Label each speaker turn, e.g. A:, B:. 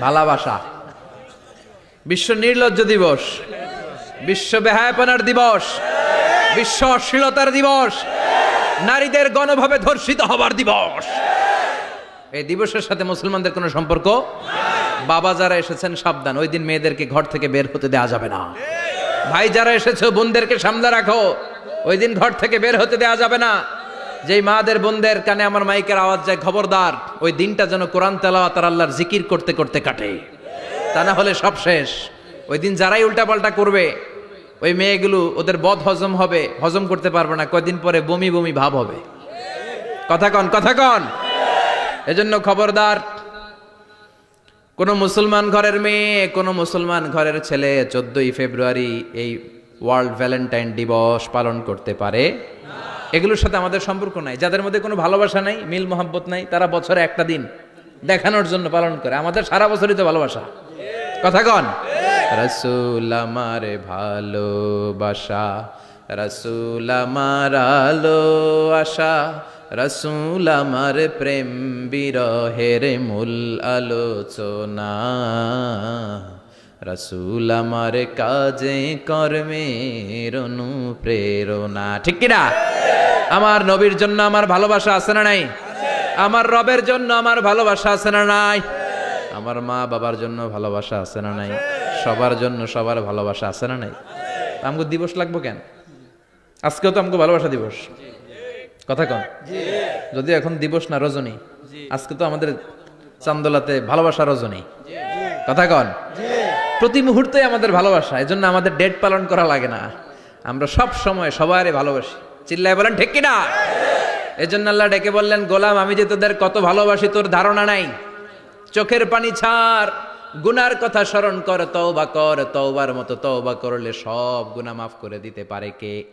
A: ভালোবাসা। বিশ্ব নির্লজ্জ দিবস, বিশ্ব বেহায়াপনার দিবস, বিশ্ব অশ্লীলতার দিবস, নারীদের গণভাবে ধর্ষিত হবার দিবস। এই দিবসের সাথে মুসলমানদের কোনো সম্পর্ক? বাবা যারা এসেছেন, সাবধান। ওই দিন মেয়েদেরকে ঘর থেকে বের হতে দেওয়া যাবে না। ভাই যারা এসেছ, বোনদেরকে সামনে রাখো। ওই দিন ঘর থেকে বের হতে দেওয়া যাবে না। যেই মাদের বোনদের কানে আমার মাইকের আওয়াজ যায়, খবরদার, ওই দিনটা যেন কোরআন তেলাওয়াত আর আল্লাহর জিকির করতে করতে কাটে। তা না হলে সব শেষ। ওই দিন যারাই উল্টাপাল্টা করবে, ওই মেয়েগুলো ওদের বদ হজম হবে, হজম করতে পারবে না। কয়দিন পরে বমি বমি ভাব হবে। কথা কন কথা কন। এজন্য খবরদার, কোন মুসলমান ঘরের মেয়ে, কোন মুসলমান ঘরের ছেলে চোদ্দই ফেব্রুয়ারি এই ওয়ার্ল্ড ভ্যালেন্টাইন দিবস পালন করতে পারে। এগুলোর সাথে আমাদের সম্পর্ক নাই। যাদের মধ্যে কোনো ভালোবাসা নাই, মিল মোহাব্বত নাই, তারা বছরে একটা দিন দেখানোর জন্য পালন করে। আমাদের সারা বছরই তো ভালোবাসা। কথা কন। রসুল আমার ভালোবাসা, রসুল আমার আলো আশা, রসুল আমার প্রেম বিরহের মূল আলোচনা। রসুল আমার কাজে কর্মের অনুপ্রেরণা। ঠিক কিনা? আমার নবীর জন্য আমার ভালোবাসা আছে না নাই? আমার রবের জন্য আমার ভালোবাসা আছে না নাই? আমার মা বাবার জন্য ভালোবাসা আছে না নাই? সবার জন্য সবার ভালোবাসা আছে না নাই? আমাকে দিবস লাগবো কেন? আজকেও তো আমাকে ভালোবাসা দিবস। কথা কন। যদি এখন দিবস না, রজনী। আজকে তো আমাদের চান্দোলাতে ভালোবাসা রজনী। কথা কন। প্রতি মুহূর্তে আমাদের ভালোবাসা, এজন্য আমাদের ডেট পালন করা লাগে না। আমরা সব সময় সবারই ভালোবাসি। চিল্লায় বলেন, ঠিক কিনা? এজন্য আল্লাহ ডেকে বললেন, গোলাম, আমি যে তোদের কত ভালোবাসি, তোর ধারণা নাই। চোখের পানি ছাড়। গুনার কথা স্মরণ কর, তওবা কর, তওবার মতো তওবা করলে সব গুনাহ মাফ করে দিতে পারে কে?